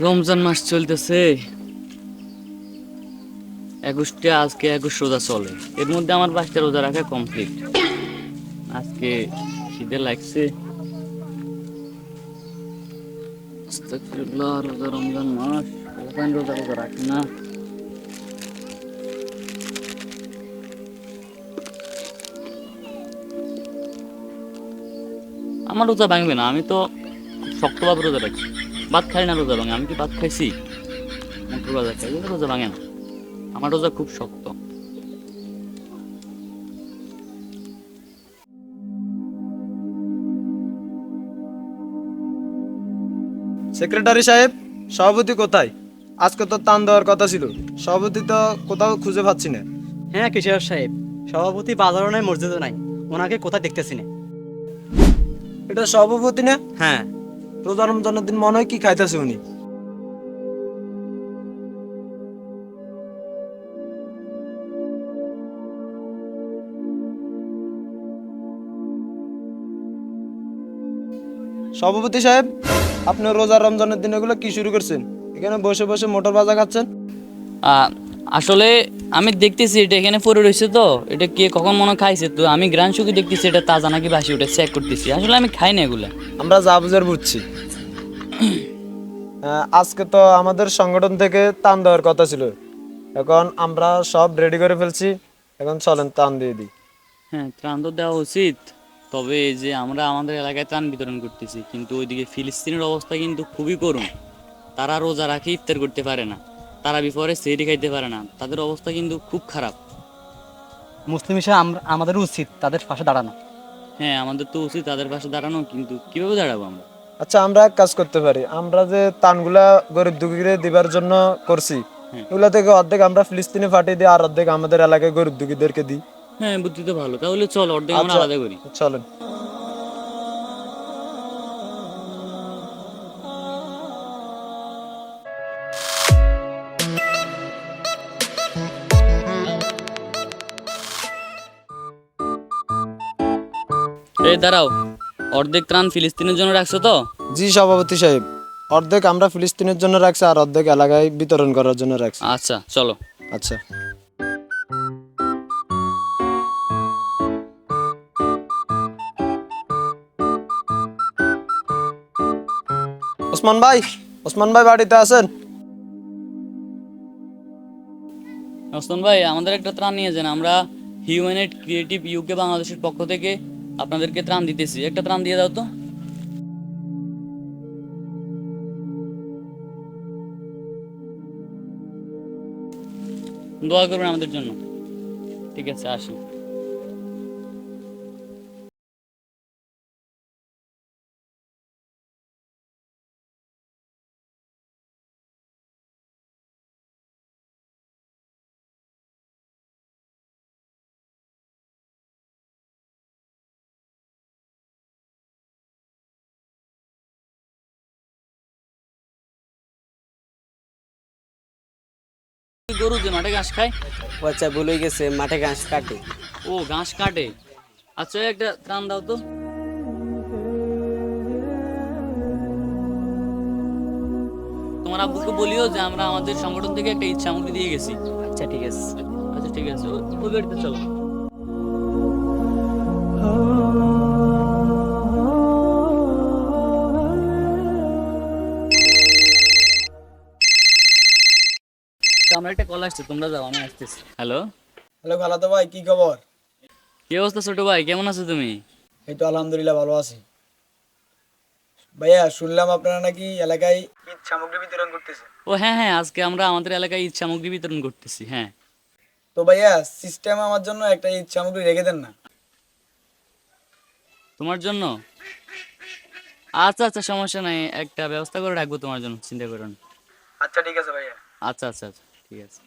রমজান মাস চলতেছে। একুশটা, আজকে একুশ রোজা চলে। এর মধ্যে আমার বাইশটা রোজা রাখা কমপ্লিট আজকে খিদে লাগছে। রোজা রমজান মাস। রোজা রোজা রাখি না। আমার রোজা ভাঙবে না আমি তো শক্তভাবে রোজা রাখি। ভাত খাই না রোজা ভাঙে আমি কি ভাত খাইছি? মোটর রোজা খাই কিন্তু রোজা ভাঙে না। আমার রোজা খুব শক্ত। সেক্রেটারি সাহেব সভাপতি কোথায়? আজকে তো টান দেওয়ার কথা ছিল। সভাপতি তো কোথাও খুঁজে পাচ্ছি না। হ্যাঁ কিশোর সাহেব সভাপতি বাজারও নাই মসজিদও নাই। ওনাকে কোথায় দেখতেছি না। এটা সভাপতি না? হ্যাঁ। রোজা রমজানের দিন মনে হয় কি খাইতেছে উনি? সভাপতি সাহেব আপনি রোজা রমজানের দিন এগুলো কি শুরু করছেন? এখানে বসে বসে মোটর বাজা খাচ্ছেন? আসলে আমি দেখতেছি এটা এখানে পড়ে রয়েছে তো এটা কে কখন মনে খাইছে তো আমি গ্রান শুধু দেখতেছি এটা তাজা নাকি বাসি ওটা চেক করতেছি। আসলে আমি খাই না এগুলা। আমরা যা বুঝার বুঝছি। আজকে তো আমাদের সংগঠন থেকে তান দেওয়ার কথা ছিল। এখন আমরা সব রেডি করে ফেলছি এখন চলেন টান দিয়ে দিই। হ্যাঁ ত্রাণ তো দেওয়া উচিত তবে এই যে আমরা আমাদের এলাকায় ত্রাণ বিতরণ করতেছি কিন্তু ওইদিকে ফিলিস্তিনের অবস্থা কিন্তু খুবই করুণ। তারা রোজা রাখে ইফতার করতে পারে না। তারা বিপরে সেরি খাইতে পারে না। তাদের অবস্থা কিন্তু খুব খারাপ। মুসলিম হিসেবে আমাদের উচিত তাদের পাশে দাঁড়ানো। হ্যাঁ আমাদের তো উচিত তাদের পাশে দাঁড়ানো কিন্তু কীভাবে দাঁড়াবো আমরা? আচ্ছা আমরা এক কাজ করতে পারি। আমরা যে তানগুলা গরিব দুঃখীরে দিবার জন্য করছি হুম। এগুলা থেকে অর্ধেক আমরা ফিলিস্তিনে পাঠিয়ে দিই আর অর্ধেক আমাদের এলাকায় গরিব দুঃখীদেরকে দিই। হ্যাঁ বুদ্ধি তো ভালো। তাহলে চল অর্ধেক আমরা আচ্ছা। আলাদা করি। চলেন। এই দাঁড়াও অর্ধেক ত্রাণ ফিলিস্তিনের জন্য রাখছো তো? জি সভাপতি সাহেব। অর্ধেক আমরা ফিলিস্তিনের জন্য রাখছি আর অর্ধেক এলাকায় বিতরণ করার জন্য রাখছি। আচ্ছা চলো। আচ্ছা। ওসমান ভাই ওসমান ভাই বাড়িতে আছেন? রস্তন ভাই আমাদের একটা ত্রাণ নিয়ে যান। আমরা হিউম্যানেট ক্রিয়েটিভ ইউকে বাংলাদেশের পক্ষ থেকে আপনাদেরকে ত্রাণ দিতেছি। একটা ত্রাণ দিয়ে দাও তো। দোয়া করবেন আমাদের জন্য। ঠিক আছে আসি গরু যে মাঠে ঘাস খায়? ও আচ্ছা গেছে মাঠে ঘাস কাটে। ও ঘাস কাটে। আচ্ছা একটা ত্রাণ দাও তো। তোমার আব্বুকে বলিও যে আমরা আমাদের সংগঠন থেকে একটা ইচ্ছা মুখে দিয়ে গেছি। আচ্ছা ঠিক আছে। আচ্ছা ঠিক আছে। ও- বেড়তে চলো। আমার একটা কল আসছে তোমরা যাও আমি আসতেছি। হ্যালো হ্যালো খালাতো ভাই কি খবর? কি অবস্থা ছোট ভাই? কেমন আছো তুমি? এই তো আলহামদুলিল্লাহ ভালো আছি। ভাইয়া শুনলাম আপনারা নাকি এলাকায় ঈদ সামগ্রী বিতরণ করতেছে ও হ্যাঁ হ্যাঁ আজকে আমরা আমাদের এলাকায় ঈদ সামগ্রী বিতরণ করতেছি হ্যাঁ। তো ভাইয়া সিস্টেম আমার জন্য একটা ঈদ সামগ্রী রেখে দেন না। তোমার জন্য? আচ্ছা আচ্ছা সমস্যা নাই একটা ব্যবস্থা করে রাখব তোমার জন্য চিন্তা করো না। আচ্ছা ঠিক আছে ভাইয়া। আচ্ছা আচ্ছা আচ্ছা। ঠিক আছে।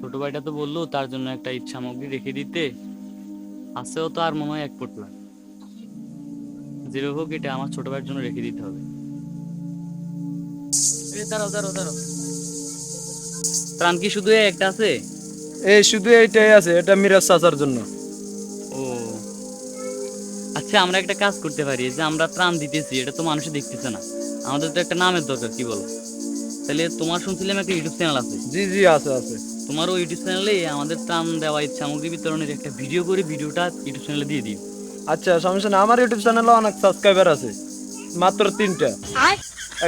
ছোট ভাইটা তো বলল তার জন্য একটা ঈদ সামগ্রী রেখে দিতে। আছেও তো আর মনে হয় এক পোটলা। যেভাবে হোক এটা আমার ছোট ভাইয়ের জন্য রেখে দিতে হবে। দাঁড়াও দাঁড়াও দাঁড়াও। ত্রাণ কি শুধু একটা আছে? এই শুধু এইটাই আছে এটা মিরাজ চাচার জন্য। ও। হচ্ছে আমরা একটা কাজ করতে পারি যে আমরা ত্রাণ দিতেছি এটা তো মানুষে দেখতেছে না। আমাদের তো একটা নামের দরকার কি বলো? তাহলে তোমার শুনছিলাম একটা ইউটিউব চ্যানেল আছে। জি জি আছে আছে। তোমার ওই ইউটিউব চ্যানেলে আমাদের ত্রাণ দেওয়া ইচ্ছা সামগ্রী বিতরণের একটা ভিডিও করে ভিডিওটা ইউটিউব চ্যানেলে দিয়ে দিও। আচ্ছা সমস্যা না আমার ইউটিউব চ্যানেলে অনেক সাবস্ক্রাইবার আছে মাত্র তিনটা।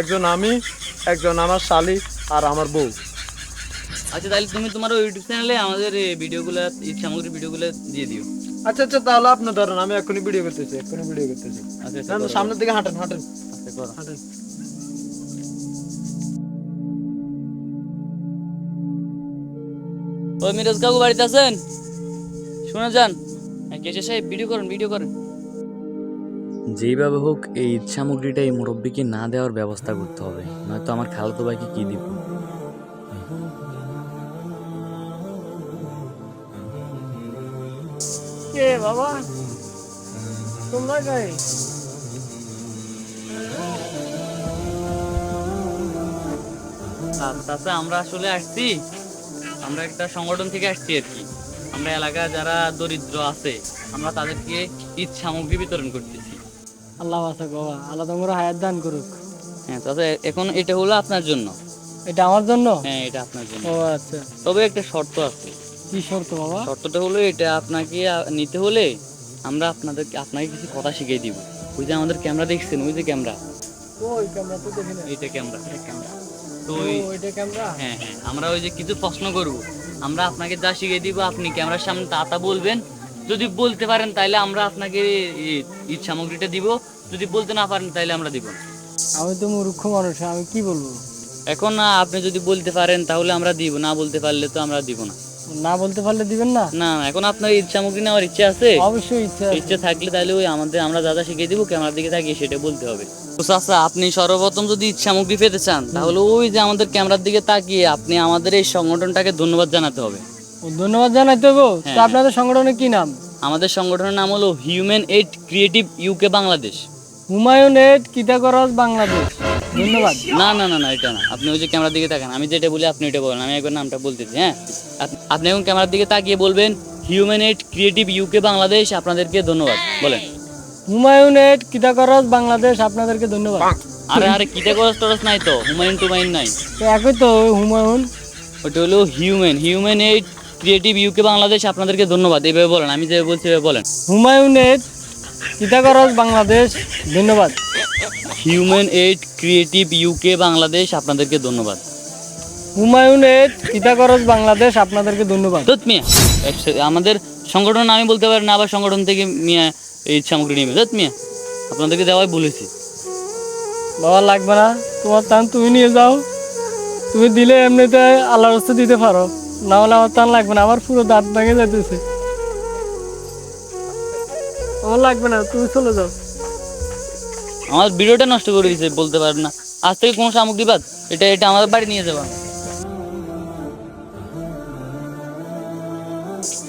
একজন আমি একজন আমার শালি আর আমার বউ। আচ্ছা তাহলে তুমি তোমার ওই ইউটিউব চ্যানেলে আমাদের ভিডিওগুলো ইচ্ছা সামগ্রী ভিডিওগুলো দিয়ে দিও। আচ্ছা আচ্ছা তাহলে আপনি ধরেন আমি এখনই ভিডিও করতেছি এখনই ভিডিও করতেছি। আচ্ছা না, সামনের দিকে হাঁটেন হাঁটেন। আচ্ছা করো। হাঁটেন। ওই মিরাজ কাকু বাড়িতে আছেন? শুনে যান। হ্যাঁ, কেশে সাহেব ভিডিও করেন ভিডিও করেন। যেইভাবে হোক এই ঈদ সামগ্রীটা এই মুরব্বীকে না দেওয়ার ব্যবস্থা করতে হবে। নয়তো আমার খালাতো ভাইকে কি দিব? কে বাবা? তোমরা গায়ে তাতে আমরা আসলে আসছি। আমরা একটা সংগঠন থেকে আসছি আর কি। আমরা এলাকায় যারা দরিদ্র আছে আমরা তাদেরকে ঈদ সামগ্রী বিতরণ করতেছি। আল্লাহ আছে বাবা আল্লাহ তোমরা হায়াত দান করুক। হ্যাঁ তাতে এখন এটা হলো আপনার জন্য? এটা আমার জন্য? হ্যাঁ এটা আপনার জন্য। ও আচ্ছা। তবে একটা শর্ত আছে। কি শর্ত বাবা? শর্তটা হলো এটা আপনাকে নিতে হলে আমরা আপনাদের আপনাকে কিছু কথা শিখিয়ে দিব। ওই যে আমাদের ক্যামেরা দেখছেন ওই যে ক্যামেরা। ওই ক্যামেরা তো দেখি না। এইটা ক্যামেরা ক্যামেরা। তো হ্যাঁ হ্যাঁ আমরা ওই যে কিছু প্রশ্ন করব। আমরা আপনাকে যা শিখিয়ে দিব আপনি ক্যামেরার সামনে তা তা বলবেন? যদি বলতে পারেন তাহলে আমরা আপনাকে ঈদ সামগ্রীটা দিব। যদি বলতে না পারেন তাহলে আমরা দিব আমি তো মূর্খ মানুষ আমি কি বলব? এখন আপনি যদি বলতে পারেন তাহলে আমরা দিব। না বলতে পারলে তো আমরা দিব না। না বলতে পারলে দিবেন না? না এখন আপনার ঈদ সামগ্রী নেওয়ার ইচ্ছা আছে? অবশ্যই ইচ্ছা ইচ্ছা থাকলে তাহলে ওই আমাদের আমরা যা যা শিখিয়ে দিব ক্যামেরার দিকে তাকিয়ে সেটা বলতে হবে। তো চাচা আপনি সর্বপ্রথম যদি ঈদ সামগ্রী পেতে চান তাহলে ওই যে আমাদের ক্যামেরার দিকে তাকিয়ে আপনি আমাদের এই সংগঠনটাকে ধন্যবাদ জানাতে হবে। ও, ধন্যবাদ জানাইতে হব তো হ্যাঁ। আপনাদের সংগঠনের কি নাম? আমাদের সংগঠনের নাম হলো human aid creative UK Bangladesh Humayun aid কিতাকরজ Bangladesh ধন্যবাদ। না না না না এটা না। আপনি ওই যে ক্যামেরার দিকে তাকান। আমি যেটা বলি আপনি ওইটা বলেন। আমি একবার নামটা বলতেছি হ্যাঁ? আপনি এখন ক্যামেরার দিকে তাকিয়ে বলবেন human aid creative UK Bangladesh আপনাদেরকে ধন্যবাদ। বলেন। হুমায়ুন এড কিতাকরজ বাংলাদেশ আপনাদেরকে ধন্যবাদ। আরে আরে কিতে করস টরস নাই তো। হুমায়ুন টুমায়ুন নাই। তো একই তো হুমায়ুন। ওটা হলো human human aid creative UK Bangladesh আপনাদেরকে ধন্যবাদ। এইভাবে বলেন। আমি যেভাবে বলছি এভাবে বলেন। হুমায়ুন এড কিতাকরজ বাংলাদেশ ধন্যবাদ। Human aid creative UK Bangladesh আপনাদেরকে ধন্যবাদ। হুমায়ুন এড কিতাকরজ বাংলাদেশ আপনাদেরকে ধন্যবাদ। দত্ত মিয়া আমাদের সংগঠন আমি বলতে পারি না আবার সংগঠন থেকে মিয়া এই সামগ্রী নিয়ে দত্ত মিয়া আপনাদেরকে দেওয়াই বলেছি বাবা লাগবে না। তোমার টান তুমি নিয়ে যাও। তুমি দিলে এমনিতে আল্লাহর রাস্তা দিতে পারো। না হলে আমার টান লাগবে না আমার পুরো দাঁত ভেঙে যাইতেছে। আমার লাগবে না তুমি চলে যাও। আমার ভিডিওটা নষ্ট করে দিয়েছে বলতে পারেন না। আজ থেকে কোনো সামগ্রী বাদ এটা এটা আমাদের বাড়ি নিয়ে যাবা।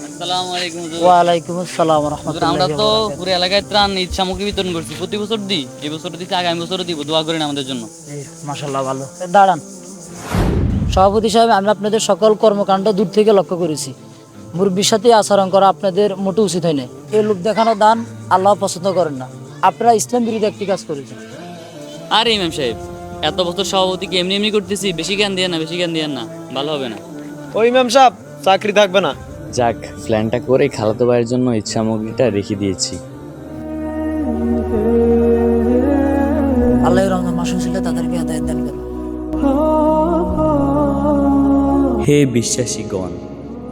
আসসালামু আলাইকুম হুজুর। ওয়ালাইকুম আসসালাম হুজুর, আমরা তো পুরো এলাকায় ত্রাণ সামগ্রী বিতরণ করছি। প্রতি বছর দিই এই বছর দিচ্ছি আগামী বছরও দিব দোয়া করেন আমাদের জন্য। মাসাল্লাহ ভালো। দাঁড়ান। সভাপতি সাহেব আমি আপনাদের সকল কর্মকাণ্ড দূর থেকে লক্ষ্য করেছি। মুরব্বীর সাথে আচরণ করা আপনাদের মোটেও উচিত হয় না এই লোক দেখানো দান আল্লাহ পছন্দ করেন না। আপনারা ইসলাম বিরোধী একটি কাজ করেছেন। আর ইমাম সাহেব এত বছর সভাপতিকে এমনি এমনি করতেছি? বেশি জ্ঞান দিয়ে না বেশি জ্ঞান দিয়ে না ভালো হবে না। ওই ম্যাম সাহেব চাকরি থাকবে না। যাক প্ল্যানটা করে খালাতো ভাইয়ের জন্য ঈদ সামগ্রীটা রেখে দিয়েছি। আল্লাহ ছিল তাদেরকে দান করেন। হে বিশ্বাসীগণ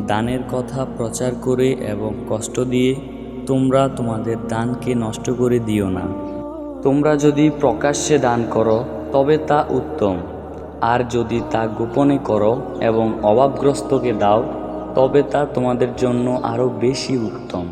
দানের কথা প্রচার করে এবং কষ্ট দিয়ে তোমরা তোমাদের দানকে নষ্ট করে দিও না। তোমরা যদি প্রকাশ্যে দান করো, তবে তা উত্তম। আর যদি তা গোপনে করো এবং অভাবগ্রস্তকে দাও, তবে তা তোমাদের জন্য আরও বেশি উত্তম।